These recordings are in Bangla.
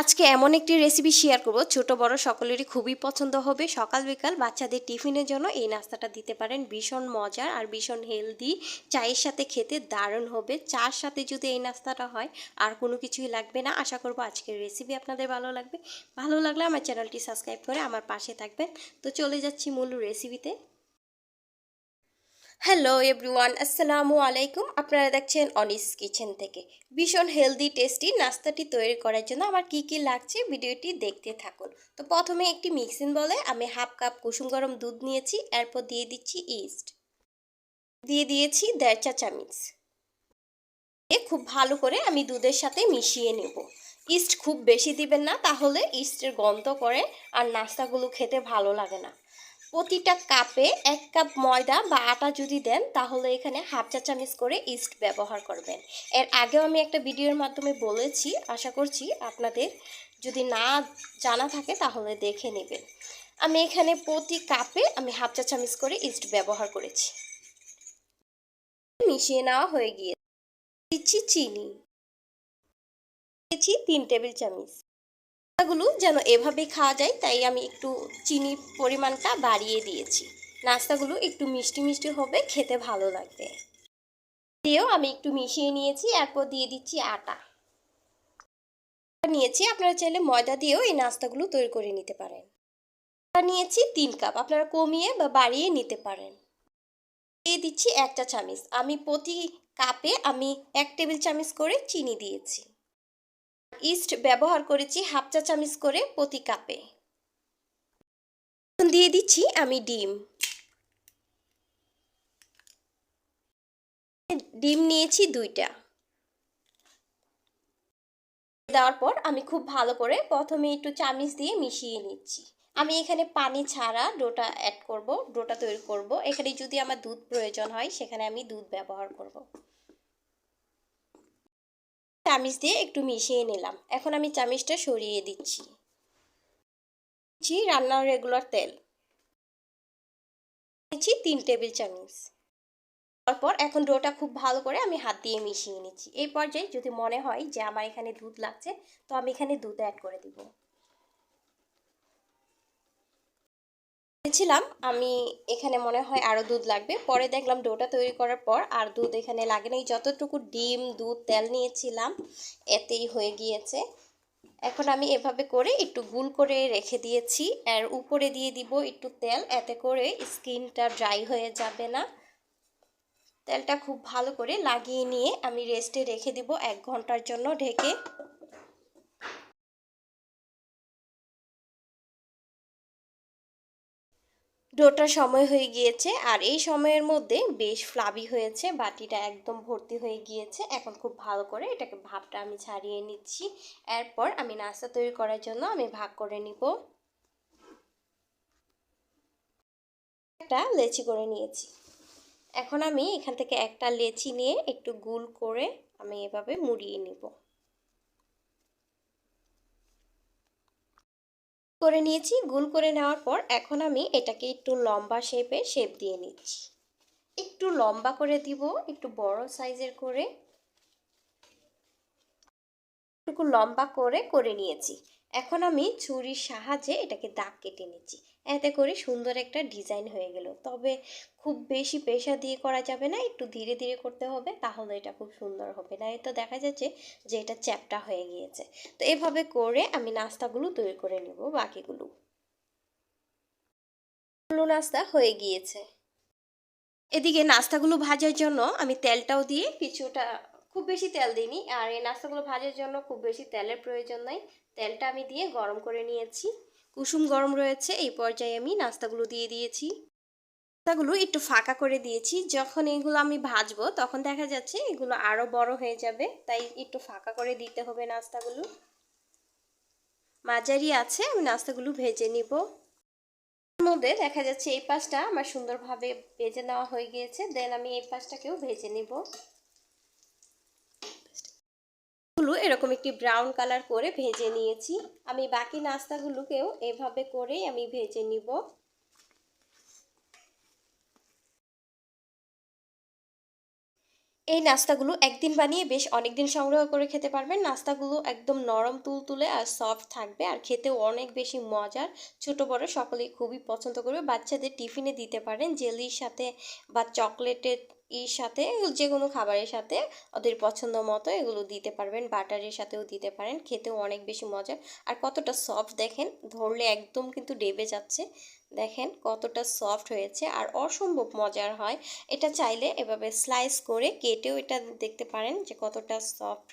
আজকে এমন একটি রেসিপি শেয়ার করব। ছোট, বড় সকলেরই খুবই পছন্দ হবে। সকাল বিকাল বাচ্চাদের টিফিনের জন্য এই নাস্তাটা দিতে পারেন। ভীষণ মজার আর ভীষণ হেলদি চায়ের সাথে খেতে দারুণ হবে। চার সাথে যদি এই নাস্তাটা হয়, আর কোনো কিছুই লাগবে না। আশা করব আজকের রেসিপি আপনাদের ভালো লাগবে। ভালো লাগলে আমার চ্যানেলটি সাবস্ক্রাইব করে আমার পাশে থাকবেন। তো চলে যাচ্ছি মূল রেসিপিতে হ্যালো এভরিওয়ান আসসালামু আলাইকুম আপনারা দেখছেন অনিস কিচেন থেকে ভীষণ হেলদি টেস্টি নাস্তাটি তৈরি করার জন্য আমার কি কি লাগছে ভিডিওটি দেখতে থাকুন তো প্রথমে একটি মিক্সিং বলে আমি হাফ কাপ কুসুম গরম দুধ নিয়েছি এরপর দিয়ে দিচ্ছি ইস্ট দিয়ে দিয়েছি দেড় চা চামচ। এ খুব ভালো করে আমি দুধের সাথে মিশিয়ে নেব। ইস্ট খুব বেশি দিবেন না, তাহলে ইস্টের গন্ধ করে আর নাস্তাগুলো খেতে ভালো লাগে না। প্রতিটা কাপে এক কাপ ময়দা বা আটা যদি দেন, তাহলে এখানে হাফ চা চামচ করে ইস্ট ব্যবহার করবেন। এর আগেও আমি একটা ভিডিওর মাধ্যমে বলেছি, আশা করছি আপনাদের যদি না জানা থাকে, তাহলে দেখে নেবেন। আমি এখানে প্রতি কাপে আমি হাফ চা চামচ করে ইস্ট ব্যবহার করেছি। মিশিয়ে নেওয়া হয়ে গিয়ে দিচ্ছি চিনি। দিয়েছি তিন টেবিল চামচ। নাস্তাগুলো যেন এভাবে খাওয়া যায়, তাই আমি একটু চিনির পরিমাণটা বাড়িয়ে দিয়েছি। নাস্তাগুলো একটু মিষ্টি মিষ্টি হবে, খেতে ভালো লাগবে। দিয়েও আমি একটু মিশিয়ে নিয়েছি, এরপর দিয়ে দিচ্ছি আটা। নিয়েছি, আপনারা চাইলে ময়দা দিয়েও এই নাস্তাগুলো তৈরি করে নিতে পারেন। নিয়েছি তিন কাপ, আপনারা কমিয়ে বা বাড়িয়ে নিতে পারেন। দিয়ে দিচ্ছি একটা চামচ। আমি প্রতি কাপে আমি এক টেবিল চামচ করে চিনি দিয়েছি। ইস্ট ব্যবহার করেছি হাফ চা চামচ করে প্রতি কাপে। দিয়ে দিচ্ছি আমি ডিম। ডিম নিয়েছি দুইটা। দেওয়ার পর আমি খুব ভালো করে প্রথমে একটু চামিচ দিয়ে মিশিয়ে নিচ্ছি। আমি এখানে পানি ছাড়া ডোটা অ্যাড করব, ডোটা তৈরি করব। এখানে যদি আমার দুধ প্রয়োজন হয়, সেখানে আমি দুধ ব্যবহার করব। চামিচ দিয়ে একটু মিশিয়ে নিলাম। এখন আমি চামিচটা সরিয়ে দিচ্ছি। দিচ্ছি রান্নার রেগুলার তেল। নিচ্ছি তিন টেবিল চামিচ। তারপর এখন ডোটা খুব ভালো করে আমি হাত দিয়ে মিশিয়ে নিচ্ছি। এই পর্যায়ে যদি মনে হয় যে আমার এখানে দুধ লাগছে, তো আমি এখানে দুধ অ্যাড করে দিব। ছিলাম আমি এখানে মনে হয় আরও দুধ লাগবে। পরে দেখলাম ডোটা তৈরি করার পর আর দুধ এখানে লাগে না যতটুকু ডিম, দুধ, তেল নিয়েছিলাম, এতেই হয়ে গিয়েছে। এখন আমি এভাবে করে একটু গুল করে রেখে দিয়েছি। আর উপরে দিয়ে দিব একটু তেল, এতে করে স্কিনটা ড্রাই হয়ে যাবে না। তেলটা খুব ভালো করে লাগিয়ে নিয়ে আমি রেস্টে রেখে দিব এক ঘণ্টার জন্য ঢেকে। ডোটার সময় হয়ে গিয়েছে আর এই সময়ের মধ্যে বেশ ফ্লাবি হয়েছে, বাটিটা একদম ভর্তি হয়ে গিয়েছে। এখন খুব ভালো করে এটাকে ভাবটা আমি ছাড়িয়ে নিচ্ছি। এরপর আমি নাস্তা তৈরি করার জন্য আমি ভাগ করে নিব। একটা লেচি করে নিয়েছি। এখন আমি এখান থেকে একটা লেচি নিয়ে একটু গুল করে আমি এভাবে মুড়িয়ে নিব। করে নিয়েছি, গুল করে নেওয়ার পর এখন আমি এটাকে একটু লম্বা শেপে শেপ দিয়ে নিচ্ছি। একটু লম্বা করে দিব, একটু বড় সাইজের করে। একটু লম্বা করে করে নিয়েছি। এখন আমি ছুরির সাহায্যে এটাকে দাগ কেটে নিচ্ছি। এতে করে সুন্দর একটা ডিজাইন হয়ে গেল। তবে খুব বেশি পেশা দিয়ে করা যাবে না, একটু ধীরে ধীরে করতে হবে, তাহলে এটা খুব সুন্দর হবে। না তো দেখা যাচ্ছে যে এটা চ্যাপটা হয়ে গিয়েছে। তো এভাবে করে আমি নাস্তাগুলো তৈরি করে নেব বাকিগুলো। নাস্তা হয়ে গিয়েছে। এদিকে নাস্তাগুলো ভাজার জন্য আমি তেলটাও দিয়ে কিছুটা, খুব বেশি তেল দিইনি, আর এই নাস্তাগুলো ভাজার জন্য খুব বেশি তেলের প্রয়োজন নাই। তেলটা আমি দিয়ে গরম করে নিয়েছি। কুসুম গরম রয়েছে, এই পর্যায়ে আমি নাস্তাগুলো দিয়ে দিয়েছি। নাস্তাগুলো একটু ফাঁকা করে দিয়েছি, যখন এগুলো আমি ভাজবো তখন দেখা যাচ্ছে এগুলো আরও বড় হয়ে যাবে, তাই একটু ফাঁকা করে দিতে হবে নাস্তাগুলো। মাঝারি আছে, আমি নাস্তাগুলো ভেজে নিব। মধ্যে দেখা যাচ্ছে এই পাশটা আমার সুন্দরভাবে ভেজে নেওয়া হয়ে গিয়েছে, দেন আমি এই পাশটাকেও ভেজে নিবগুলো এরকম একটি ব্রাউন কালার করে ভেজে নিয়েছি। আমি বাকি নাস্তাগুলোকেও এভাবে করেই আমি ভেজে নিব। এই নাস্তাগুলো একদিন বানিয়ে বেশ অনেক দিন সংগ্রহ করে খেতে পারবেন। নাস্তাগুলো একদম নরম, তুলতুলে আর সফট থাকবে আর খেতেও অনেক বেশি মজার। ছোট, বড় সকলেই খুবই পছন্দ করবে। বাচ্চাদের টিফিনে দিতে পারেন, জেলির সাথে বা চকলেটের ইর সাথে যে কোনো খাবারের সাথে ওদের পছন্দ মতো এগুলো দিতে পারবেন, বাটারের সাথেও দিতে পারেন, খেতেও অনেক বেশি মজার আর কতটা সফট দেখেন, ধরলে একদম কিন্তু ডেবে যাচ্ছে। দেখেন কতটা সফট হয়েছে, আর অসম্ভব মজার হয়। এটা চাইলে এভাবে স্লাইস করে কেটেও এটা দেখতে পারেন যে কতটা সফট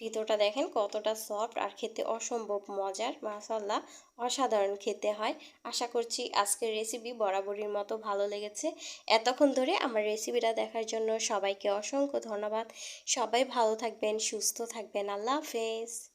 ভিতরটা দেখেন কতটা সফট আর খেতে অসম্ভব মজার মাসাল্লাহ অসাধারণ খেতে হয়। আশা করছি আজকের রেসিপি বরাবরের মতো ভালো লেগেছে। এতক্ষণ ধরে আমার রেসিপিটা দেখার জন্য সবাইকে অসংখ্য ধন্যবাদ। সবাই ভালো থাকবেন, সুস্থ থাকবেন। আল্লাহ হাফেজ।